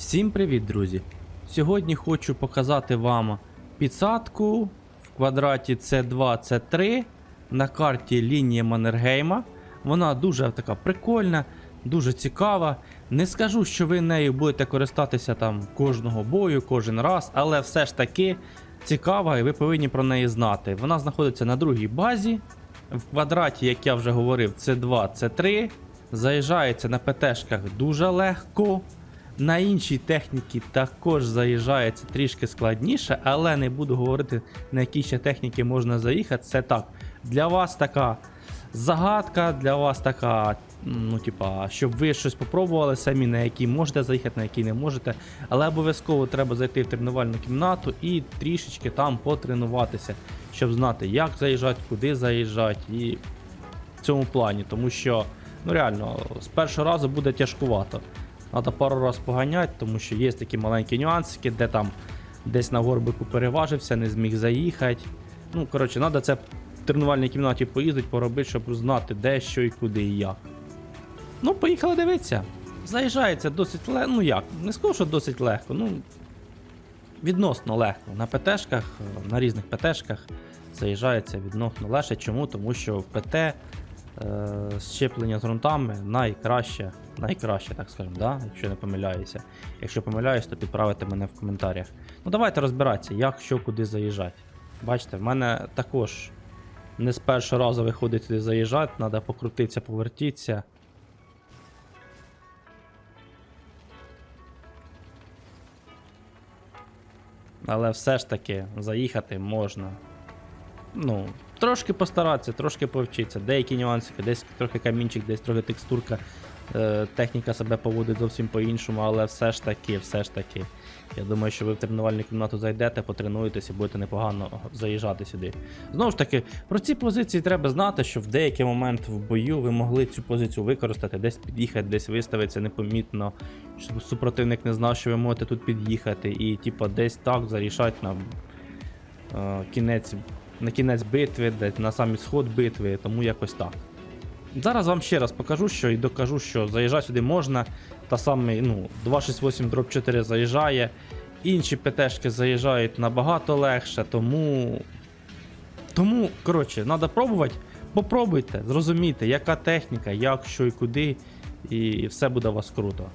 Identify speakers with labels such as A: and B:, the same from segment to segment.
A: Всім привіт, друзі! Сьогодні хочу показати вам підсадку в квадраті C2 C3 на карті лінії Маннергейма. Вона дуже така прикольна, дуже цікава. Не скажу, що ви нею будете користатися там кожного бою, кожен раз, але все ж таки цікава і ви повинні про неї знати. Вона знаходиться на другій базі. В квадраті, як я вже говорив, C2 C3. Заїжджається на ПТшках дуже легко. На іншій техніці також заїжджається трішки складніше, але не буду говорити, на які ще техніки можна заїхати. Це так. Для вас така загадка, для вас така, ну, типа, щоб ви щось попробували самі, на які можете заїхати, на які не можете. Але обов'язково треба зайти в тренувальну кімнату і трішечки там потренуватися, щоб знати, як заїжджати, куди заїжджати і в цьому плані. Тому що, ну реально, з першого разу буде тяжкувато. Треба пару раз поганяти, тому що є такі маленькі нюансики, де там десь на горбику переважився, не зміг заїхати. Ну, коротше, треба це в тренувальній кімнаті поїздити, поробити, щоб знати, де, що і куди і як. Ну, поїхали дивитися. Заїжджається досить легко. Ну як, не скажу, що досить легко. Ну, відносно легко. На ПТшках, на різних ПТшках заїжджається відносно легше. Чому? Тому що в ПТ щеплення з ґрунтами найкраще, найкраще, так скажемо, да? якщо не помиляюся. Якщо помиляюсь, то підправите мене в коментарях. Ну давайте розбиратися, як, що, куди заїжджати. Бачите, в мене також не з першого разу виходить туди заїжджати, треба покрутитися, повертітися. Але все ж таки заїхати можна. Ну, трошки постаратися, трошки повчитися. Деякі нюансики, десь трохи камінчик, десь трохи текстурка. Е, техніка себе поводить зовсім по-іншому, але все ж таки, все ж таки. Я думаю, що ви в тренувальну кімнату зайдете, потренуєтесь і будете непогано заїжджати сюди. Знову ж таки, про ці позиції треба знати, що в деякий момент в бою ви могли цю позицію використати, десь під'їхати, десь виставитися непомітно, щоб супротивник не знав, що ви можете тут під'їхати, і типу, десь так зарішати на е, кінець, на кінець битви, десь на сам ісход битви, тому якось так. Зараз вам ще раз покажу, що і докажу, що заїжджати сюди можна. Та саме, ну, 268 дроп 4 заїжджає. Інші ПТшки заїжджають набагато легше, тому. Тому, коротше, треба пробувати. Попробуйте, зрозумійте, яка техніка, як, що і куди, і все буде у вас круто.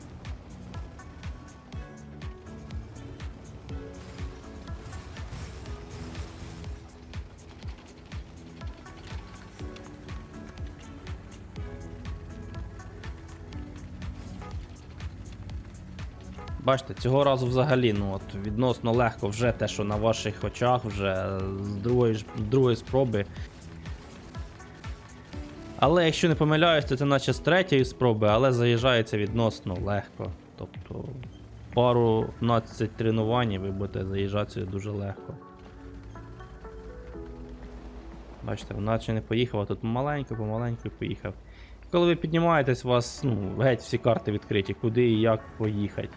A: Бачите, цього разу взагалі ну от відносно легко вже те, що на ваших очах, вже з другої, другої спроби. Але якщо не помиляюсь, то це наче з третьої спроби, але заїжджається відносно легко. Тобто пару 15 тренувань і ви будете заїжджати сюди дуже легко. Бачите, наче не поїхав, а тут маленько, помаленьку поїхав. Коли ви піднімаєтесь, у вас ну, геть всі карти відкриті, куди і як поїхати.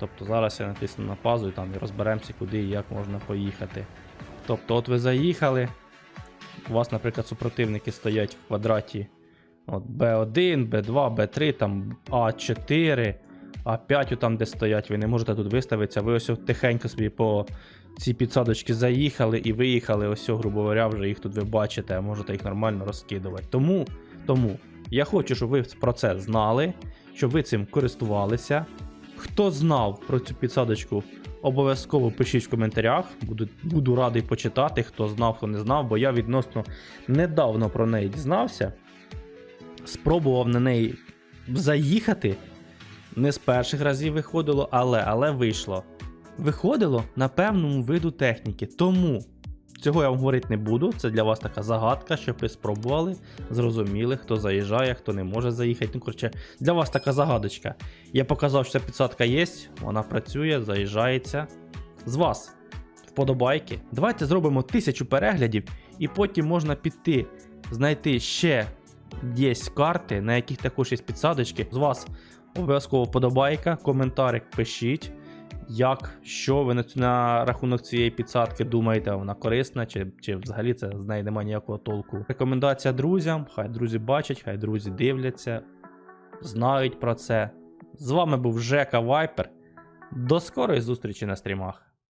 A: Тобто зараз я натисну на пазу і там розберемося, куди і як можна поїхати. Тобто, от ви заїхали. У вас, наприклад, супротивники стоять в квадраті от B1, B2, B3, там А4, А5 там, де стоять, ви не можете тут виставитися. Ви ось тихенько собі по цій підсадочці заїхали і виїхали. Ось, грубо говоря, вже їх тут ви бачите, а можете їх нормально розкидувати. Тому, тому я хочу, щоб ви про це знали, щоб ви цим користувалися. Хто знав про цю підсадочку, обов'язково пишіть в коментарях. Буду, буду радий почитати, хто знав, хто не знав, бо я відносно недавно про неї дізнався. Спробував на неї заїхати. Не з перших разів виходило, але, але вийшло. Виходило на певному виду техніки. Тому цього я вам говорити не буду. Це для вас така загадка, щоб ви спробували, зрозуміли, хто заїжджає, хто не може заїхати. Ну, коротше, для вас така загадочка. Я показав, що ця підсадка є, вона працює, заїжджається. З вас вподобайки. Давайте зробимо тисячу переглядів, і потім можна піти, знайти ще є карти, на яких також є підсадочки. З вас обов'язково вподобайка, коментарик пишіть. Як, що ви на, на рахунок цієї підсадки думаєте, вона корисна, чи, чи взагалі це з неї немає ніякого толку. Рекомендація друзям, хай друзі бачать, хай друзі дивляться, знають про це. З вами був Жека Вайпер. До скорої зустрічі на стрімах.